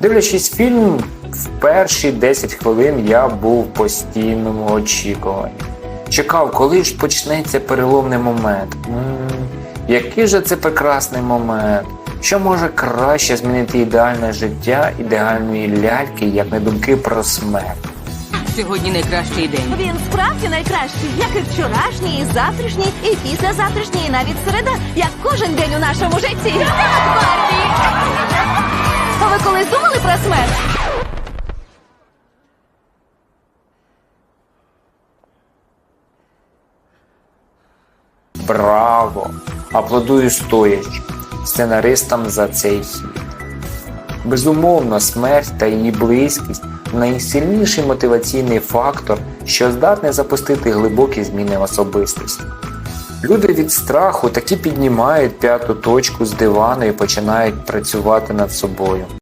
Дивлячись фільм, в перші 10 хвилин я був в постійному очікуванні. Чекав, коли ж почнеться переломний момент. м який же це прекрасний момент. Що може краще змінити ідеальне життя ідеальної ляльки, як не думки про смерть? Сьогодні найкращий день. Він справді найкращий, як і вчорашній, і завтрашній, і післязавтрашній, і навіть середа, як кожен день у нашому житті. Думали про смерть? Браво! Аплодую стоячи сценаристам за цей хід. Безумовно, смерть та її близькість найсильніший мотиваційний фактор, що здатний запустити глибокі зміни особистості. Люди від страху таки піднімають п'яту точку з дивану і починають працювати над собою.